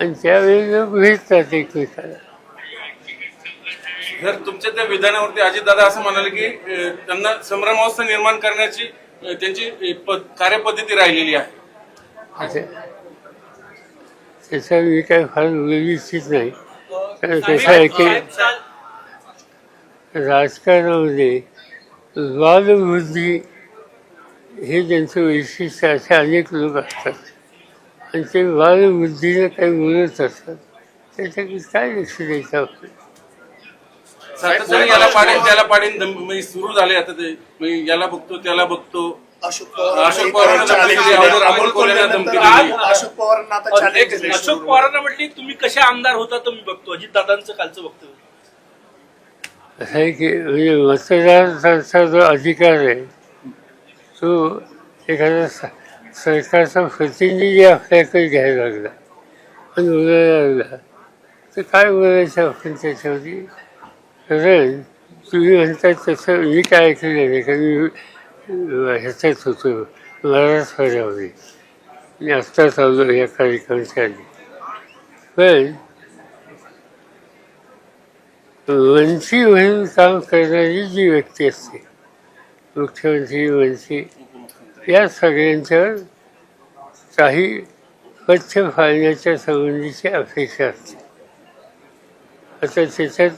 आणि त्यावेळी लोक भेटतात एकमेकाला जर तुमच्या त्या विधानावरती अजितदादा असं म्हणाले की अं, त्यांना संभ्रमावस्था निर्माण करण्याची अं, त्यांची अं, प- कार्यपद्धती राहिलेली आहे. असं. त्याचा मी काय फार व्यवस्थित नाही. कारण कसं आहे की राजकारणामध्ये वादबुद्धी हे त्यांचं वैशिष्ट्य असे अनेक लोक असतात. आणि ते वादबुद्धीनं काही बोलत असतात त्याच्याकडे काय लक्ष द्यायचं आपण सातत्याने याला पाडीन त्याला पाडीन म्हणजे सुरू झाले आता ते. म्हणजे याला बघतो त्याला बघतो. अशोक पवार अशोक पवारांना धमकी दिली, अगोदर अमोल कोल्हेंना धमकी दिली. अशोक पवारांना आता चॅलेंज दिलंय. अशोक पवारांना म्हटले तुम्ही कसे आमदार होता तर मी बघतो. अजित दादांचं कालचं बघतो. असं आहे की म्हणजे मतदारांचा जो अधिकार आहे तो एखाद्या स- सरकारचा प्रतिनिधी आपल्याकडे घ्यायला लागला. आणि बोलायला लागला. तर काय बोलायचं आपण त्याच्यावरती? कारण तुम्ही म्हणता तसं मी काय ऐकलं नाही. कारण मी ह्याच्यात होतो. मराठवाड्यामध्ये मी आत्ताच आलो या कार्यक्रमाच्या आधी. पण वंशी म्हणून काम करणारी जी व्यक्ती असते मुख्यमंत्री मंत्री या सगळ्यांचं काही स्वच्छ फाळण्याच्या संबंधीची अपेक्षा असते. आता त्याच्यात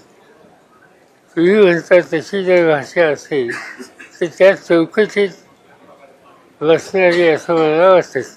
तुम्ही म्हणता तशी जर भाषा असेल तर त्या चौकशीत बसणारी असं मला वाटत